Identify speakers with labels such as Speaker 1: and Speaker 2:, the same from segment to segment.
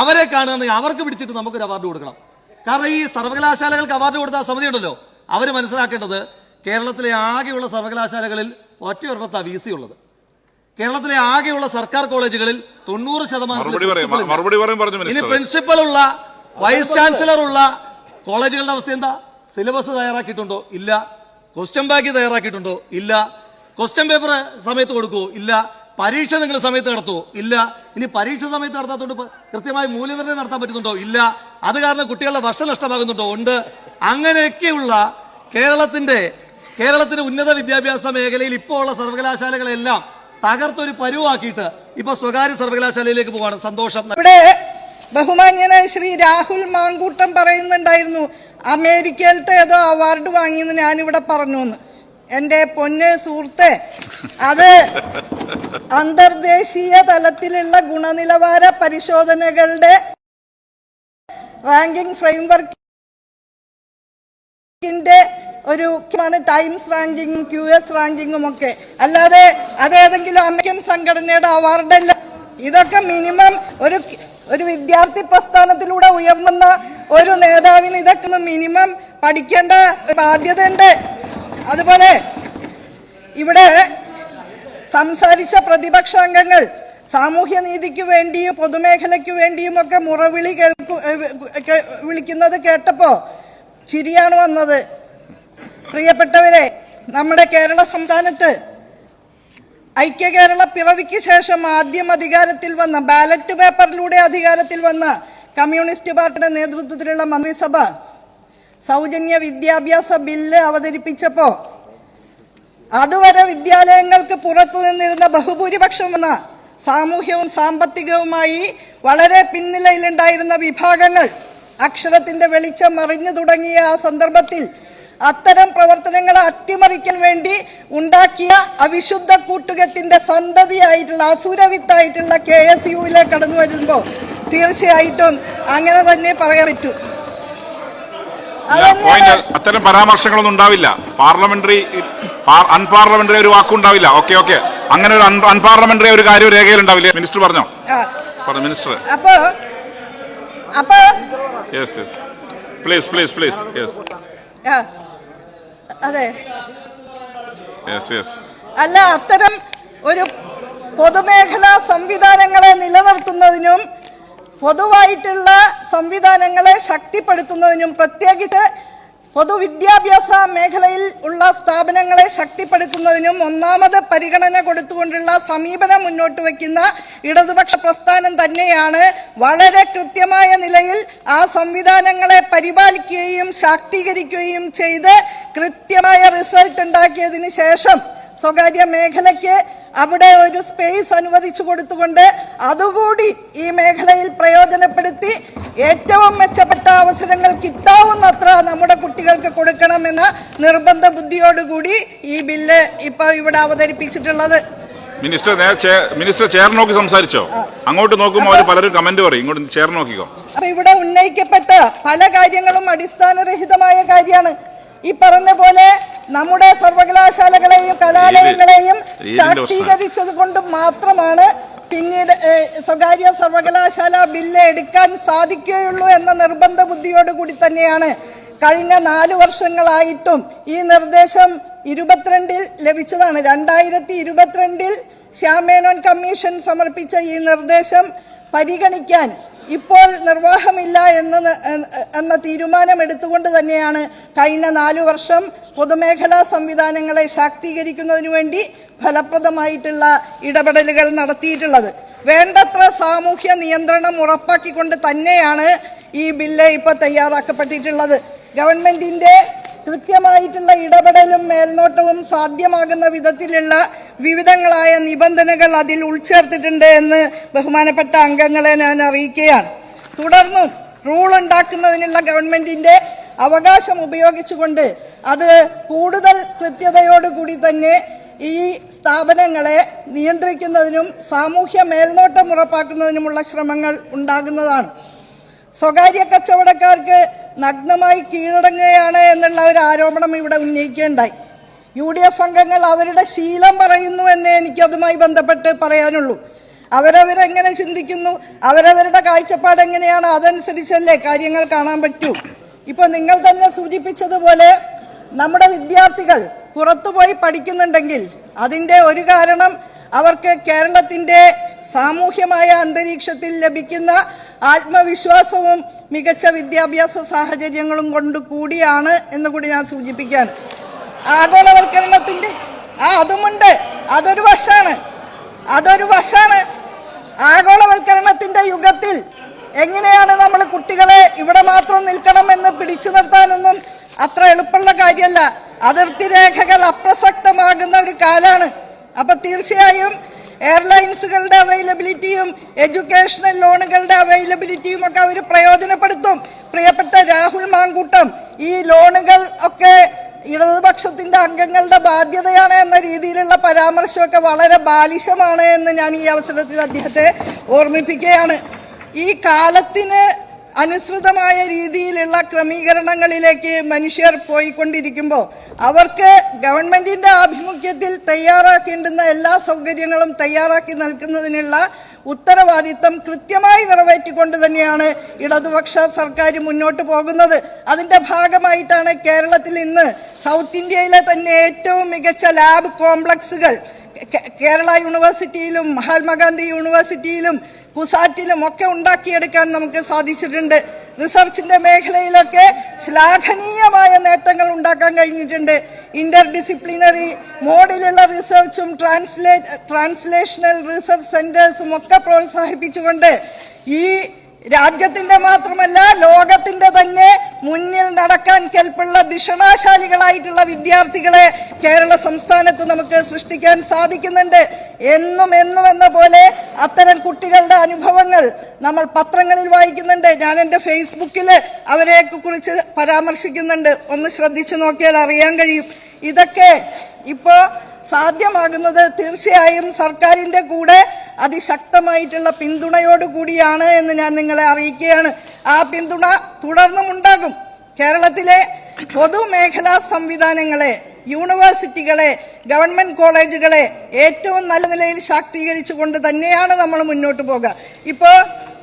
Speaker 1: അവരെ കാണുകയാണെങ്കിൽ അവർക്ക് പിടിച്ചിട്ട് നമുക്കൊരു അവാർഡ് കൊടുക്കണം. കാരണം ഈ സർവകലാശാലകൾക്ക് അവാർഡ് കൊടുത്ത സമിതി ഉണ്ടല്ലോ അവർ മനസ്സിലാക്കേണ്ടത് കേരളത്തിലെ ആകെയുള്ള സർവകലാശാലകളിൽ ഒറ്റയൊരിടത്താണ് വി സി ഉള്ളത്. കേരളത്തിലെ ആകെയുള്ള സർക്കാർ കോളേജുകളിൽ തൊണ്ണൂറ് ശതമാനം
Speaker 2: മറുപടി പറയും മറുപടി പറയും പറഞ്ഞു
Speaker 1: ഇനി പ്രിൻസിപ്പൽ ഉള്ള വൈസ് ചാൻസലർ ഉള്ള കോളേജുകളുടെ അവസ്ഥ എന്താ? സിലബസ് തയ്യാറാക്കിയിട്ടുണ്ടോ? ഇല്ല. ക്വസ്റ്റ്യൻ ബാഗ് തയ്യാറാക്കിയിട്ടുണ്ടോ? ഇല്ല. ക്വസ്റ്റ്യൻ പേപ്പർ സമയത്ത് കൊടുക്കുമോ ഇല്ല. പരീക്ഷ നിങ്ങൾ സമയത്ത് നടത്തുമോ ഇല്ല. ഇനി പരീക്ഷ സമയത്ത് നടത്താത്തതുകൊണ്ട് ഇപ്പൊ കൃത്യമായി മൂല്യനിർണയം നടത്താൻ പറ്റുന്നുണ്ടോ? ഇല്ല. അത് കാരണം കുട്ടികളുടെ വർഷം നഷ്ടമാകുന്നുണ്ടോ? ഉണ്ട്. അങ്ങനെയൊക്കെയുള്ള കേരളത്തിന്റെ കേരളത്തിന്റെ ഉന്നത വിദ്യാഭ്യാസ മേഖലയിൽ ഇപ്പോൾ ഉള്ള സർവകലാശാലകളെല്ലാം തകർത്തൊരു പരുവാക്കിയിട്ട് ഇപ്പൊ സ്വകാര്യ സർവകലാശാലയിലേക്ക് പോവാണ്. സന്തോഷം.
Speaker 3: ഇവിടെ ബഹുമാന്യനായ ശ്രീ രാഹുൽ മാങ്കൂട്ടം പറയുന്നുണ്ടായിരുന്നു അമേരിക്കയിലത്തെ ഏതോ അവാർഡ് വാങ്ങിയെന്ന് ഞാനിവിടെ പറഞ്ഞു എന്റെ പൊന്ന് സുഹൃത്ത് അത് അന്തർദേശീയ തലത്തിലുള്ള ഗുണനിലവാര പരിശോധനകളുടെ റാങ്കിങ് ഫ്രെയിംവർക്കിന്റെ ഒരു ാണ് ടൈംസ് റാങ്കിങ്ങും ക്യു എസ് റാങ്കിങ്ങും ഒക്കെ. അല്ലാതെ അതേതെങ്കിലും അമേരിക്കൻ സംഘടനയുടെ അവാർഡല്ല ഇതൊക്കെ മിനിമം ഒരു ഒരു വിദ്യാർത്ഥി പ്രസ്ഥാനത്തിലൂടെ ഉയർന്നുന്ന ഒരു നേതാവിന് ഇതൊക്കെ മിനിമം പഠിക്കേണ്ട ബാധ്യതയുണ്ട്. അതുപോലെ ഇവിടെ സംസാരിച്ച പ്രതിപക്ഷ അംഗങ്ങൾ സാമൂഹ്യ നീതിക്ക് വേണ്ടിയും പൊതുമേഖലയ്ക്ക് വേണ്ടിയും ഒക്കെ മുറവിളി കേൾക്കു വിളിക്കുന്നത് കേട്ടപ്പോ ചിരിയാണ് വന്നത്. പ്രിയപ്പെട്ടവരെ നമ്മുടെ കേരള സംസ്ഥാനത്ത് ഐക്യ കേരള പിറവിക്ക് ശേഷം ആദ്യം അധികാരത്തിൽ വന്ന ബാലറ്റ് പേപ്പറിലൂടെ അധികാരത്തിൽ വന്ന കമ്മ്യൂണിസ്റ്റ് പാർട്ടിയുടെ നേതൃത്വത്തിലുള്ള മന്ത്രിസഭ സൗജന്യ വിദ്യാഭ്യാസ ബില്ല് അവതരിപ്പിച്ചപ്പോൾ അതുവരെ വിദ്യാലയങ്ങൾക്ക് പുറത്തു നിന്നിരുന്ന ബഹുഭൂരിപക്ഷം സാമൂഹ്യവും സാമ്പത്തികവുമായി വളരെ പിന്നിലയിലുണ്ടായിരുന്ന വിഭാഗങ്ങൾ അക്ഷരത്തിന്റെ വെളിച്ചം മറിഞ്ഞു തുടങ്ങിയ ആ സന്ദർഭത്തിൽ അത്തരം പ്രവർത്തനങ്ങളെ അട്ടിമറിക്കാൻ വേണ്ടി ഉണ്ടാക്കിയ അവിശുദ്ധ കൂട്ടുകെട്ടിന്റെ സന്തതിയായിട്ടുള്ള അസുരവിത്തായിട്ടുള്ള കെ എസ് യുവിലേക്ക് കടന്നു വരുമ്പോൾ തീർച്ചയായിട്ടും അങ്ങനെ തന്നെ പറയാൻ പറ്റൂ.
Speaker 2: പോയിന്റ് അത്തരം പരാമർശങ്ങളൊന്നും ഉണ്ടാവില്ല. പാർലമെന്ററി അൺപാർലമെന്ററി ഒരു വാക്കുണ്ടാവില്ല ഓക്കെ ഓക്കെ. അങ്ങനെ ഒരു അൺപാർലമെന്ററി ഒരു കാര്യം രേഖയിൽ ഉണ്ടാവില്ല. മിനിസ്റ്റർ പറഞ്ഞോ? പറഞ്ഞു minister. Yes yes please please please yes
Speaker 3: അതെ.
Speaker 2: യെസ് യെസ്
Speaker 3: അല്ല അത്തരം ഒരു പൊതുമേഖലാ സംവിധാനങ്ങളെ നിലനിർത്തുന്നതിനും പൊതുവായിട്ടുള്ള സംവിധാനങ്ങളെ ശക്തിപ്പെടുത്തുന്നതിനും പ്രത്യേകിച്ച് പൊതുവിദ്യാഭ്യാസ മേഖലയിൽ ഉള്ള സ്ഥാപനങ്ങളെ ശക്തിപ്പെടുത്തുന്നതിനും ഒന്നാമത് പരിഗണന കൊടുത്തുകൊണ്ടുള്ള സമീപനം മുന്നോട്ട് വയ്ക്കുന്ന ഇടതുപക്ഷ പ്രസ്ഥാനം തന്നെയാണ് വളരെ കൃത്യമായ നിലയിൽ ആ സംവിധാനങ്ങളെ പരിപാലിക്കുകയും ശാക്തീകരിക്കുകയും ചെയ്ത് കൃത്യമായ റിസൾട്ട് ഉണ്ടാക്കിയതിന് ശേഷം സ്വകാര്യ മേഖലയ്ക്ക് അവിടെ ഒരു സ്പേസ് അനുവദിച്ചു കൊടുത്തുകൊണ്ട് അതുകൂടി ഈ മേഖലയിൽ പ്രയോജനപ്പെടുത്തി ഏറ്റവും മെച്ചപ്പെട്ട അവസരങ്ങൾ കിട്ടാവുന്നത്ര നമ്മുടെ കുട്ടികൾക്ക് കൊടുക്കണമെന്ന നിർബന്ധ ബുദ്ധിയോടുകൂടി ഈ ബില്ല് ഇപ്പോൾ ഇവിടെ അവതരിപ്പിച്ചിട്ടുള്ളത്.
Speaker 2: മിനിസ്റ്റർ മിനിസ്റ്റർ ചെയർ നോക്കി സംസാരിച്ചോ? അങ്ങോട്ട് നോക്കുമ്പോൾ അവർ പലരും കമന്റ് പറയും. ഇങ്ങോട്ട് ചെയർ നോക്കിക്കോ.
Speaker 3: അപ്പൊ ഇവിടെ ഉന്നയിക്കപ്പെട്ട പല കാര്യങ്ങളും അടിസ്ഥാനരഹിതമായ കാര്യമാണ്. ഈ പറഞ്ഞ പോലെ നമ്മുടെ സർവകലാശാലകളെയും കലാലയങ്ങളെയും ശാക്തീകരിച്ചത് കൊണ്ട് മാത്രമാണ് പിന്നീട് സ്വകാര്യ സർവകലാശാല ബില്ല് എടുക്കാൻ സാധിക്കുകയുള്ളൂ എന്ന നിർബന്ധ ബുദ്ധിയോടുകൂടി തന്നെയാണ് കഴിഞ്ഞ നാല് വർഷങ്ങളായിട്ടും ഈ നിർദ്ദേശം ഇരുപത്തിരണ്ടിൽ ലഭിച്ചതാണ്. രണ്ടായിരത്തി ഇരുപത്തിരണ്ടിൽ ശ്യാമേനോൻ കമ്മീഷൻ സമർപ്പിച്ച ഈ നിർദ്ദേശം പരിഗണിക്കാൻ ഇപ്പോൾ നിർവാഹമില്ല എന്ന എന്ന തീരുമാനം എടുത്തുകൊണ്ട് തന്നെയാണ് കഴിഞ്ഞ നാലു വർഷം പൊതുമേഖലാ സംവിധാനങ്ങളെ ശാക്തീകരിക്കുന്നതിനു വേണ്ടി ഫലപ്രദമായിട്ടുള്ള ഇടപെടലുകൾ നടത്തിയിട്ടുള്ളത്. വേണ്ടത്ര സാമൂഹ്യ നിയന്ത്രണം ഉറപ്പാക്കിക്കൊണ്ട് തന്നെയാണ് ഈ ബില്ല് ഇപ്പോൾ തയ്യാറാക്കപ്പെട്ടിട്ടുള്ളത്. ഗവൺമെന്റിന്റെ കൃത്യമായിട്ടുള്ള ഇടപെടലും മേൽനോട്ടവും സാധ്യമാകുന്ന വിധത്തിലുള്ള വിവിധങ്ങളായ നിബന്ധനകൾ അതിൽ ഉൾച്ചേർത്തിട്ടുണ്ട് എന്ന് ബഹുമാനപ്പെട്ട അംഗങ്ങളെ ഞാൻ അറിയിക്കുകയാണ്. തുടർന്നും റൂൾ ഉണ്ടാക്കുന്നതിനുള്ള ഗവൺമെന്റിന്റെ അവകാശം ഉപയോഗിച്ചുകൊണ്ട് അത് കൂടുതൽ കൃത്യതയോടുകൂടി തന്നെ ഈ സ്ഥാപനങ്ങളെ നിയന്ത്രിക്കുന്നതിനും സാമൂഹ്യ മേൽനോട്ടം ഉറപ്പാക്കുന്നതിനുമുള്ള ശ്രമങ്ങൾ ഉണ്ടാകുന്നതാണ്. സ്വകാര്യ കച്ചവടക്കാർക്ക് നഗ്നമായി കീഴടങ്ങുകയാണ് എന്നുള്ള ഒരു ആരോപണം ഇവിടെ ഉന്നയിക്കുകയുണ്ടായി. യു ഡി എഫ് അംഗങ്ങൾ അവരുടെ ശീലം പറയുന്നു എന്നേ എനിക്ക് അതുമായി ബന്ധപ്പെട്ട് പറയാനുള്ളൂ. അവരവരെങ്ങനെ ചിന്തിക്കുന്നു? അവരവരുടെ കാഴ്ചപ്പാട് എങ്ങനെയാണ്? അതനുസരിച്ചല്ലേ കാര്യങ്ങൾ കാണാൻ പറ്റൂ? ഇപ്പൊ നിങ്ങൾ തന്നെ സൂചിപ്പിച്ചതുപോലെ നമ്മുടെ വിദ്യാർത്ഥികൾ പുറത്തുപോയി പഠിക്കുന്നുണ്ടെങ്കിൽ അതിന്റെ ഒരു കാരണം അവർക്ക് കേരളത്തിന്റെ സാമൂഹ്യമായ അന്തരീക്ഷത്തിൽ ലഭിക്കുന്ന ആത്മവിശ്വാസവും മികച്ച വിദ്യാഭ്യാസ സാഹചര്യങ്ങളും കൊണ്ട് കൂടിയാണ് എന്ന് കൂടി ഞാൻ സൂചിപ്പിക്കാൻ. ആഗോളവൽക്കരണത്തിന്റെ ആ അതുമുണ്ട്. അതൊരു വശമാണ് അതൊരു വശമാണ് ആഗോളവൽക്കരണത്തിന്റെ യുഗത്തിൽ എങ്ങനെയാണ് നമ്മൾ കുട്ടികളെ ഇവിടെ മാത്രം നിൽക്കണമെന്ന് പിടിച്ചു നിർത്താനൊന്നും അത്ര എളുപ്പമുള്ള കാര്യമല്ല. അതിർത്തി രേഖകൾ അപ്രസക്തമാകുന്ന ഒരു കാലാണ്. അപ്പം തീർച്ചയായും എയർലൈൻസുകളുടെ അവൈലബിലിറ്റിയും എഡ്യൂക്കേഷണൽ ലോണുകളുടെ അവൈലബിലിറ്റിയും ഒക്കെ അവർ പ്രയോജനപ്പെടുത്തും. പ്രിയപ്പെട്ട രാഹുൽ മാങ്കൂട്ടം ഈ ലോണുകൾ ഒക്കെ ഇടതുപക്ഷത്തിന്റെ അംഗങ്ങളുടെ ബാധ്യതയാണ് എന്ന രീതിയിലുള്ള പരാമർശമൊക്കെ വളരെ ബാലിശമാണ് എന്ന് ഞാൻ ഈ അവസരത്തിൽ അദ്ദേഹത്തെ ഓർമ്മിപ്പിക്കുകയാണ്. ഈ കാലത്തിന് അനുസൃതമായ രീതിയിലുള്ള ക്രമീകരണങ്ങളിലേക്ക് മനുഷ്യർ പോയിക്കൊണ്ടിരിക്കുമ്പോൾ അവർക്ക് ഗവൺമെന്റിന്റെ ആഭിമുഖ്യത്തിൽ തയ്യാറാക്കേണ്ടുന്ന എല്ലാ സൗകര്യങ്ങളും തയ്യാറാക്കി നൽകുന്നതിനുള്ള ഉത്തരവാദിത്തം കൃത്യമായി നിറവേറ്റിക്കൊണ്ട് തന്നെയാണ് ഇടതുപക്ഷ സർക്കാർ മുന്നോട്ട് പോകുന്നത്. അതിന്റെ ഭാഗമായിട്ടാണ് കേരളത്തിൽ ഇന്ന് സൗത്ത് ഇന്ത്യയിലെ തന്നെ ഏറ്റവും മികച്ച ലാബ് കോംപ്ലക്സുകൾ. കേരള യൂണിവേഴ്സിറ്റിയിലും മഹാത്മാഗാന്ധി യൂണിവേഴ്സിറ്റിയിലും കുസാറ്റിലും ഒക്കെ ഉണ്ടാക്കിയെടുക്കാൻ നമുക്ക് സാധിച്ചിട്ടുണ്ട്. റിസർച്ചിന്റെ മേഖലയിലൊക്കെ ശ്ലാഘനീയമായ നേട്ടങ്ങൾ ഉണ്ടാക്കാൻ കഴിഞ്ഞിട്ടുണ്ട്. ഇന്റർ ഡിസിപ്ലിനറി മോഡിലുള്ള റിസർച്ചും ട്രാൻസ്ലേറ്റ് ട്രാൻസ്ലേഷണൽ റിസർച്ച് സെന്റേഴ്സും ഒക്കെ പ്രോത്സാഹിപ്പിച്ചുകൊണ്ട് ഈ രാജ്യത്തിന്റെ മാത്രമല്ല ലോകത്തിന്റെ തന്നെ മുന്നിൽ നടക്കാൻ കെൽപ്പുള്ള ദിഷണാശാലികളായിട്ടുള്ള വിദ്യാർത്ഥികളെ കേരള സംസ്ഥാനത്ത് നമുക്ക് സൃഷ്ടിക്കാൻ സാധിക്കുന്നുണ്ട്. എന്നും എന്നും എന്ന പോലെ അത്തരം കുട്ടികളുടെ അനുഭവങ്ങൾ നമ്മൾ പത്രങ്ങളിൽ വായിക്കുന്നുണ്ട്. ഞാൻ എന്റെ ഫേസ്ബുക്കിൽ അവരെ കുറിച്ച് പരാമർശിക്കുന്നുണ്ട്. ഒന്ന് ശ്രദ്ധിച്ചു നോക്കിയാൽ അറിയാൻ കഴിയും. ഇതൊക്കെ ഇപ്പോൾ സാധ്യമാകുന്നത് തീർച്ചയായും സർക്കാരിന്റെ കൂടെ അതിശക്തമായിട്ടുള്ള പിന്തുണയോടുകൂടിയാണ് എന്ന് ഞാൻ നിങ്ങളെ അറിയിക്കുകയാണ്. ആ പിന്തുണ തുടർന്നും ഉണ്ടാകും കേരളത്തിലെ പൊതുമേഖലാ സംവിധാനങ്ങളെ യൂണിവേഴ്സിറ്റികളെ ഗവൺമെന്റ് കോളേജുകളെ ഏറ്റവും നല്ല നിലയിൽ ശാക്തീകരിച്ചുകൊണ്ട് തന്നെയാണ് നമ്മൾ മുന്നോട്ട് പോകുക ഇപ്പോൾ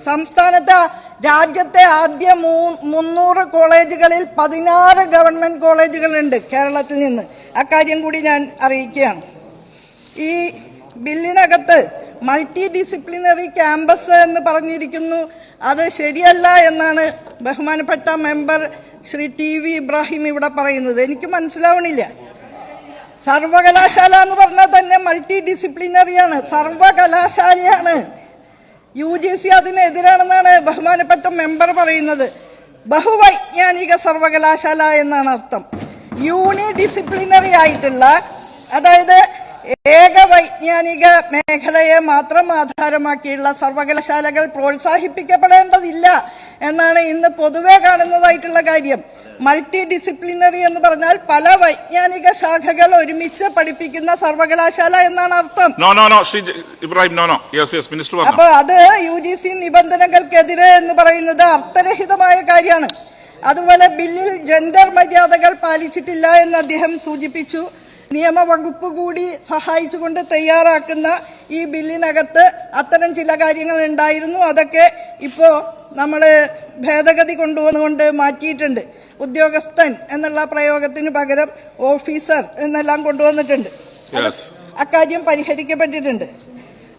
Speaker 3: സംസ്ഥാനത്ത് രാജ്യത്തെ ആദ്യ മൂ- മുന്നൂറ് കോളേജുകളിൽ പതിനാറ് ഗവൺമെന്റ് കോളേജുകളുണ്ട് കേരളത്തിൽ നിന്ന്. അക്കാര്യം കൂടി ഞാൻ അറിയിക്കുകയാണ്. ഈ ബില്ലിനകത്ത് മൾട്ടി ഡിസിപ്ലിനറി ക്യാമ്പസ് എന്ന് പറഞ്ഞിരിക്കുന്നു. അത് ശരിയല്ല എന്നാണ് ബഹുമാനപ്പെട്ട member Shri T V Ibrahim ഇവിടെ പറയുന്നത്. എനിക്ക് മനസ്സിലാവണില്ല. സർവകലാശാല എന്ന് പറഞ്ഞാൽ തന്നെ മൾട്ടി ഡിസിപ്ലിനറിയാണ് സർവകലാശാലയാണ്. യു ജി സി അതിനെതിരാണെന്നാണ് ബഹുമാനപ്പെട്ട മെമ്പർ പറയുന്നത്. ബഹുവൈജ്ഞാനിക സർവകലാശാല എന്നാണ് അർത്ഥം. യൂണി ഡിസിപ്ലിനറി ആയിട്ടുള്ള അതായത് ഏക വൈജ്ഞാനിക മേഖലയെ മാത്രം ആധാരമാക്കിയുള്ള സർവകലാശാലകൾ പ്രോത്സാഹിപ്പിക്കപ്പെടേണ്ടതില്ല എന്നാണ് ഇന്ന് പൊതുവെ കാണുന്നതായിട്ടുള്ള കാര്യം. മൾട്ടി ഡിസിപ്ലിനറി എന്ന് പറഞ്ഞാൽ പല വൈജ്ഞാനിക ശാഖകൾ ഒരുമിച്ച് പഠിപ്പിക്കുന്ന സർവകലാശാല എന്നാണ് അർത്ഥം.
Speaker 2: No no no Shri Ibrahim no no yes yes minister അപ്പോൾ
Speaker 3: അപ്പൊ അത് യു ജി സി നിബന്ധനകൾക്കെതിരെ എന്ന് പറയുന്നത് അർത്ഥരഹിതമായ കാര്യമാണ്. അതുപോലെ ബില്ലിൽ ജെൻഡർ മര്യാദകൾ പാലിച്ചിട്ടില്ല എന്ന് അദ്ദേഹം സൂചിപ്പിച്ചു. നിയമവകുപ്പ് കൂടി സഹായിച്ചുകൊണ്ട് തയ്യാറാക്കുന്ന ഈ ബില്ലിനകത്ത് അത്തരം ചില കാര്യങ്ങൾ ഉണ്ടായിരുന്നു. അതൊക്കെ ഇപ്പോ നമ്മൾ ഭേദഗതി കൊണ്ടുവന്നുകൊണ്ട് മാറ്റിയിട്ടുണ്ട്. ഉദ്യോഗസ്ഥൻ എന്നുള്ള പ്രയോഗത്തിന് പകരം ഓഫീസർ എന്നെല്ലാം കൊണ്ടുവന്നിട്ടുണ്ട്. അക്കാര്യം പരിഹരിക്കപ്പെട്ടിട്ടുണ്ട്.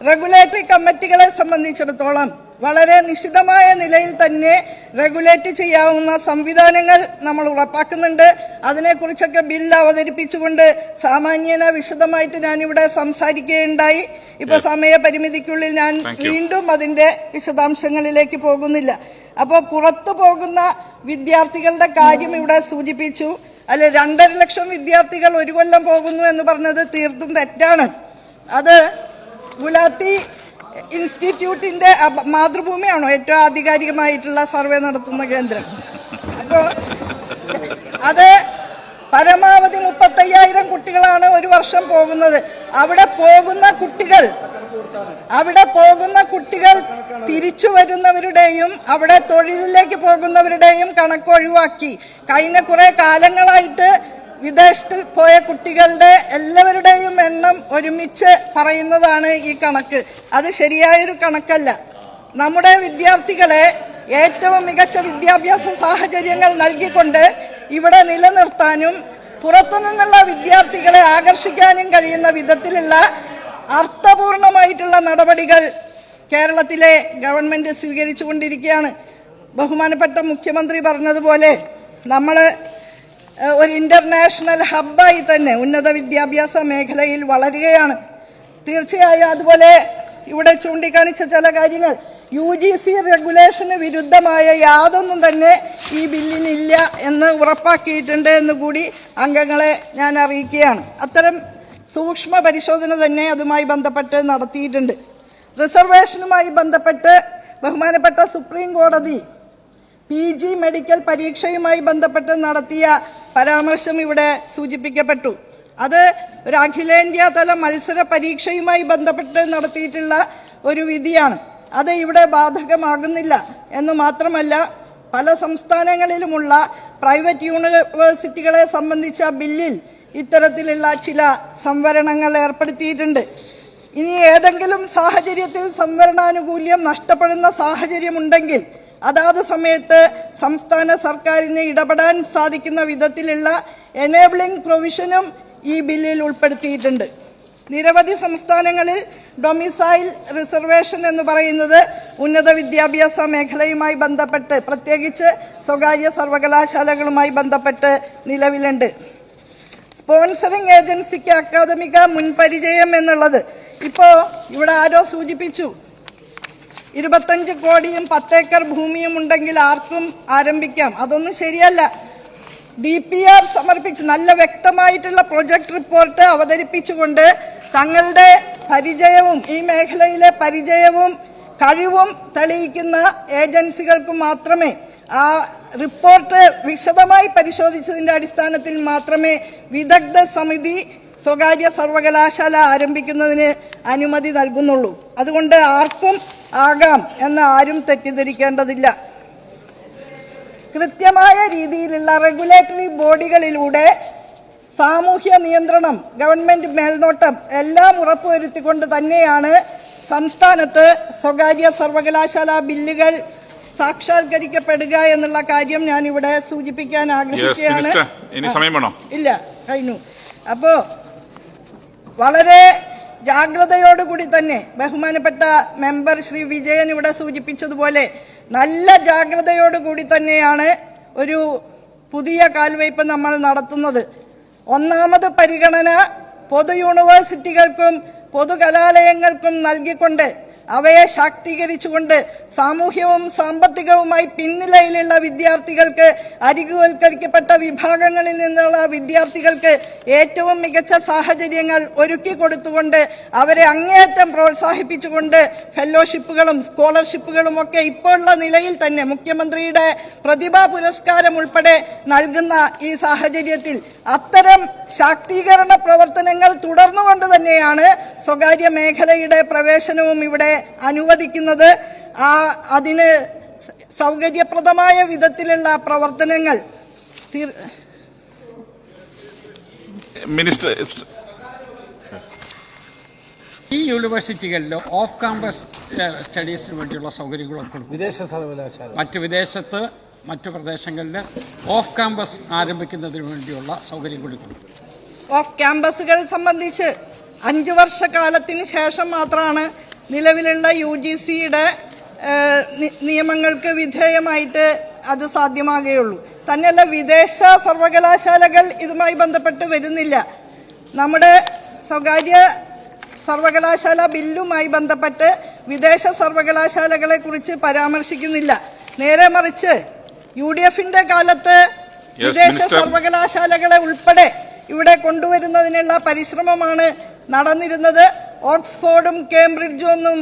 Speaker 3: റെഗുലേറ്ററി കമ്മിറ്റികളെ സംബന്ധിച്ചിടത്തോളം വളരെ നിശിതമായ നിലയിൽ തന്നെ റെഗുലേറ്റ് ചെയ്യാവുന്ന സംവിധാനങ്ങൾ നമ്മൾ ഉറപ്പാക്കുന്നുണ്ട്. അതിനെക്കുറിച്ചൊക്കെ ബില്ല് അവതരിപ്പിച്ചുകൊണ്ട് സാമാന്യന വിശദമായിട്ട് ഞാനിവിടെ സംസാരിക്കുകയുണ്ടായി. ഇപ്പൊ സമയപരിമിതിക്കുള്ളിൽ ഞാൻ വീണ്ടും അതിന്റെ വിശദാംശങ്ങളിലേക്ക് പോകുന്നില്ല. അപ്പോൾ പുറത്തു പോകുന്ന വിദ്യാർത്ഥികളുടെ കാര്യം ഇവിടെ സൂചിപ്പിച്ചു. അല്ലെ രണ്ടര ലക്ഷം വിദ്യാർത്ഥികൾ ഒരു കൊല്ലം പോകുന്നു എന്ന് പറഞ്ഞത് തീർത്തും തെറ്റാണ്. അത് ഗുലാത്തി ഇൻസ്റ്റിറ്റ്യൂട്ടിന്റെ മാതൃഭൂമിയാണോ ഏറ്റവും ആധികാരികമായിട്ടുള്ള സർവേ നടത്തുന്ന കേന്ദ്രം. അപ്പോൾ അത് പരമാവധി മുപ്പത്തയ്യായിരം കുട്ടികളാണ് ഒരു വർഷം പോകുന്നത്. അവിടെ പോകുന്ന കുട്ടികൾ അവിടെ പോകുന്ന കുട്ടികൾ തിരിച്ചു വരുന്നവരുടെയും അവിടെ തൊഴിലിലേക്ക് പോകുന്നവരുടെയും കണക്ക് ഒഴിവാക്കി. കഴിഞ്ഞ കുറെ കാലങ്ങളായിട്ട് വിദേശത്ത് പോയ കുട്ടികളുടെ എല്ലാവരുടെയും എണ്ണം ഒരുമിച്ച് പറയുന്നതാണ് ഈ കണക്ക്. അത് ശരിയായൊരു കണക്കല്ല. നമ്മുടെ വിദ്യാർത്ഥികളെ ഏറ്റവും മികച്ച വിദ്യാഭ്യാസ സാഹചര്യങ്ങൾ നൽകിക്കൊണ്ട് ഇവിടെ നിലനിർത്താനും പുറത്തുനിന്നുള്ള വിദ്യാർത്ഥികളെ ആകർഷിക്കാനും കഴിയുന്ന വിധത്തിലുള്ള അർത്ഥപൂർണമായിട്ടുള്ള നടപടികൾ കേരളത്തിലെ ഗവൺമെന്റ് സ്വീകരിച്ചുകൊണ്ടിരിക്കുകയാണ്. ബഹുമാനപ്പെട്ട മുഖ്യമന്ത്രി പറഞ്ഞതുപോലെ നമ്മൾ ഒരു ഇന്റർനാഷണൽ ഹബ്ബായി തന്നെ ഉന്നത വിദ്യാഭ്യാസ മേഖലയിൽ വളരുകയാണ്. തീർച്ചയായും അതുപോലെ ഇവിടെ ചൂണ്ടിക്കാണിച്ച ചില കാര്യങ്ങൾ. യു ജി സി റെഗുലേഷന് വിരുദ്ധമായ യാതൊന്നും തന്നെ ഈ ബില്ലിനില്ല എന്ന് ഉറപ്പാക്കിയിട്ടുണ്ട് എന്ന് കൂടി അംഗങ്ങളെ ഞാൻ അറിയിക്കുകയാണ്. അത്തരം സൂക്ഷ്മ പരിശോധന തന്നെ അതുമായി ബന്ധപ്പെട്ട് നടത്തിയിട്ടുണ്ട്. റിസർവേഷനുമായി ബന്ധപ്പെട്ട് ബഹുമാനപ്പെട്ട സുപ്രീം കോടതി പി ജി മെഡിക്കൽ പരീക്ഷയുമായി ബന്ധപ്പെട്ട് നടത്തിയ പരാമർശം ഇവിടെ സൂചിപ്പിക്കപ്പെട്ടു. അത് ഒരു അഖിലേന്ത്യാതല മത്സര പരീക്ഷയുമായി ബന്ധപ്പെട്ട് നടത്തിയിട്ടുള്ള ഒരു വിധിയാണ്. അത് ഇവിടെ ബാധകമാകുന്നില്ല എന്ന് മാത്രമല്ല പല സംസ്ഥാനങ്ങളിലുമുള്ള പ്രൈവറ്റ് യൂണിവേഴ്സിറ്റികളെ സംബന്ധിച്ച ബില്ലിൽ ഇത്തരത്തിലുള്ള ചില സംവരണങ്ങൾ ഏർപ്പെടുത്തിയിട്ടുണ്ട്. ഇനി ഏതെങ്കിലും സാഹചര്യത്തിൽ സംവരണാനുകൂല്യം നഷ്ടപ്പെടുന്ന സാഹചര്യമുണ്ടെങ്കിൽ അതാത് സമയത്ത് സംസ്ഥാന സർക്കാരിന് ഇടപെടാൻ സാധിക്കുന്ന വിധത്തിലുള്ള എനേബിളിംഗ് പ്രൊവിഷനും ഈ ബില്ലിൽ ഉൾപ്പെടുത്തിയിട്ടുണ്ട്. നിരവധി സംസ്ഥാനങ്ങളിൽ ഡൊമിസൈൽ റിസർവേഷൻ എന്ന് പറയുന്നത് ഉന്നത വിദ്യാഭ്യാസ മേഖലയുമായി ബന്ധപ്പെട്ട് പ്രത്യേകിച്ച് സ്വകാര്യ സർവകലാശാലകളുമായി ബന്ധപ്പെട്ട് നിലവിലുണ്ട്. സ്പോൺസറിങ് ഏജൻസിക്ക് അക്കാദമിക മുൻപരിചയം എന്നുള്ളത് ഇപ്പോൾ ഇവിടെ ആരോ സൂചിപ്പിച്ചു. ഇരുപത്തഞ്ച് കോടിയും പത്തേക്കർ ഭൂമിയും ഉണ്ടെങ്കിൽ ആർക്കും ആരംഭിക്കാം. അതൊന്നും ശരിയല്ല. ഡി പി ആർ സമർപ്പിച്ച് നല്ല വ്യക്തമായിട്ടുള്ള പ്രൊജക്ട് റിപ്പോർട്ട് അവതരിപ്പിച്ചുകൊണ്ട് തങ്ങളുടെ പരിചയവും ഈ മേഖലയിലെ പരിചയവും കഴിവും തെളിയിക്കുന്ന ഏജൻസികൾക്ക് മാത്രമേ ആ റിപ്പോർട്ട് വിശദമായി പരിശോധിച്ചതിന്റെ അടിസ്ഥാനത്തിൽ മാത്രമേ വിദഗ്ധ സമിതി സ്വകാര്യ സർവകലാശാല ആരംഭിക്കുന്നതിന് അനുമതി നൽകുന്നുള്ളൂ. അതുകൊണ്ട് ആർക്കും ആകാം എന്ന് ആരും തെറ്റിദ്ധരിക്കേണ്ടതില്ല. കൃത്യമായ രീതിയിലുള്ള റെഗുലേറ്ററി ബോഡികളിലൂടെ സാമൂഹ്യ നിയന്ത്രണം ഗവൺമെന്റ് മേൽനോട്ടം എല്ലാം ഉറപ്പുവരുത്തിക്കൊണ്ട് തന്നെയാണ് സംസ്ഥാനത്ത് സ്വകാര്യ സർവകലാശാല ബില്ലുകൾ സാക്ഷാത്കരിക്കപ്പെടുക എന്നുള്ള കാര്യം ഞാൻ ഇവിടെ സൂചിപ്പിക്കാൻ ആഗ്രഹിക്കുകയാണ്. ഇല്ല കഴിഞ്ഞു. അപ്പോൾ വളരെ ജാഗ്രതയോടുകൂടി തന്നെ ബഹുമാനപ്പെട്ട മെമ്പർ ശ്രീ വിജയൻ ഇവിടെ സൂചിപ്പിച്ചതുപോലെ നല്ല ജാഗ്രതയോടുകൂടി തന്നെയാണ് ഒരു പുതിയ കാൽവയ്പ് നമ്മൾ നടത്തുന്നത്. ഒന്നാമത് പരിഗണന പൊതു യൂണിവേഴ്സിറ്റികൾക്കും പൊതുകലാലയങ്ങൾക്കും നൽകിക്കൊണ്ട് അവയെ ശാക്തീകരിച്ചുകൊണ്ട് സാമൂഹ്യവും സാമ്പത്തികവുമായി പിന്നിലയിലുള്ള വിദ്യാർത്ഥികൾക്ക് അരികുവൽക്കരിക്കപ്പെട്ട വിഭാഗങ്ങളിൽ നിന്നുള്ള വിദ്യാർത്ഥികൾക്ക് ഏറ്റവും മികച്ച സാഹചര്യങ്ങൾ ഒരുക്കി കൊടുത്തുകൊണ്ട് അവരെ അങ്ങേയറ്റം പ്രോത്സാഹിപ്പിച്ചുകൊണ്ട് ഫെല്ലോഷിപ്പുകളും സ്കോളർഷിപ്പുകളും ഒക്കെ ഇപ്പോഴുള്ള നിലയിൽ തന്നെ മുഖ്യമന്ത്രിയുടെ പ്രതിഭാ പുരസ്കാരം ഉൾപ്പെടെ നൽകുന്ന ഈ സാഹചര്യത്തിൽ അത്തരം ശാക്തീകരണ പ്രവർത്തനങ്ങൾ തുടർന്നുകൊണ്ട് തന്നെയാണ് സ്വകാര്യ മേഖലയുടെ പ്രവേശനവും ഇവിടെ അനുവദിക്കുന്നത് ആ അതിന് സൗകര്യപ്രദമായ വിധത്തിലുള്ള പ്രവർത്തനങ്ങൾ
Speaker 2: മിനിസ്റ്റർ
Speaker 4: ഈ യൂണിവേഴ്സിറ്റികളിൽ ഓഫ് കാമ്പസ് സ്റ്റഡീസിന് വേണ്ടിയുള്ള സൗകര്യങ്ങളൊക്കെ കൊടുക്കും.
Speaker 5: വിദേശ സർവകലാശാല.
Speaker 4: മറ്റ് വിദേശത്ത് മറ്റു പ്രദേശങ്ങളിൽ ഓഫ് ക്യാമ്പസ് ആരംഭിക്കുന്നതിന് വേണ്ടിയുള്ള സൗകര്യം കൂടി കൊടുക്കും.
Speaker 3: ഓഫ് ക്യാമ്പസുകൾ സംബന്ധിച്ച് അഞ്ച് വർഷക്കാലത്തിന് ശേഷം മാത്രമാണ് നിലവിലുള്ള യു ജി സിയുടെ നിയമങ്ങൾക്ക് വിധേയമായിട്ട് അത് സാധ്യമാകുകയുള്ളൂ. തന്നെയല്ല വിദേശ സർവകലാശാലകൾ ഇതുമായി ബന്ധപ്പെട്ട് വരുന്നില്ല. നമ്മുടെ സ്വകാര്യ സർവകലാശാല ബില്ലുമായി ബന്ധപ്പെട്ട് വിദേശ സർവകലാശാലകളെ കുറിച്ച് പരാമർശിക്കുന്നില്ല. നേരെ മറിച്ച് യു ഡി എഫിന്റെ കാലത്ത് വിദേശ സർവകലാശാലകളെ ഉൾപ്പെടെ ഇവിടെ കൊണ്ടുവരുന്നതിനുള്ള പരിശ്രമമാണ് നടന്നിരുന്നത്. ഓക്സ്ഫോർഡും കേംബ്രിഡ്ജും ഒന്നും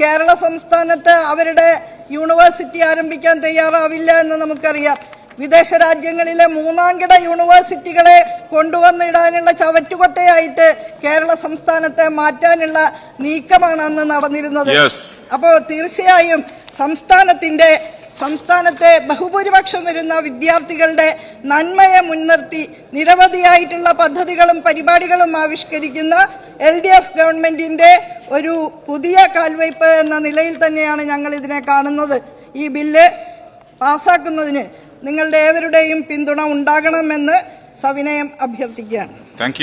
Speaker 3: കേരള സംസ്ഥാനത്ത് അവരുടെ യൂണിവേഴ്സിറ്റി ആരംഭിക്കാൻ തയ്യാറാവില്ല എന്ന് നമുക്കറിയാം വിദേശ രാജ്യങ്ങളിലെ മൂന്നാംകിട യൂണിവേഴ്സിറ്റികളെ കൊണ്ടുവന്നിടാനുള്ള ചവറ്റുകൊട്ടയായിട്ട് കേരള സംസ്ഥാനത്തെ മാറ്റാനുള്ള നീക്കമാണ് അന്ന് നടന്നിരുന്നത്. അപ്പോൾ തീർച്ചയായും സംസ്ഥാനത്തിന്റെ സംസ്ഥാനത്തെ ബഹുഭൂരിപക്ഷം വരുന്ന വിദ്യാർത്ഥികളുടെ നന്മയെ മുൻനിർത്തി നിരവധിയായിട്ടുള്ള പദ്ധതികളും പരിപാടികളും ആവിഷ്കരിക്കുന്ന എൽ ഡി എഫ് ഗവൺമെന്റിന്റെ ഒരു പുതിയ കാൽവയ്പ് എന്ന നിലയിൽ തന്നെയാണ് ഞങ്ങൾ ഇതിനെ കാണുന്നത്. ഈ ബില്ല് പാസ്സാക്കുന്നതിന് നിങ്ങളുടെ ഏവരുടെയും പിന്തുണ ഉണ്ടാകണമെന്ന് സവിനയം അഭ്യർത്ഥിക്കുകയാണ്.
Speaker 2: താങ്ക്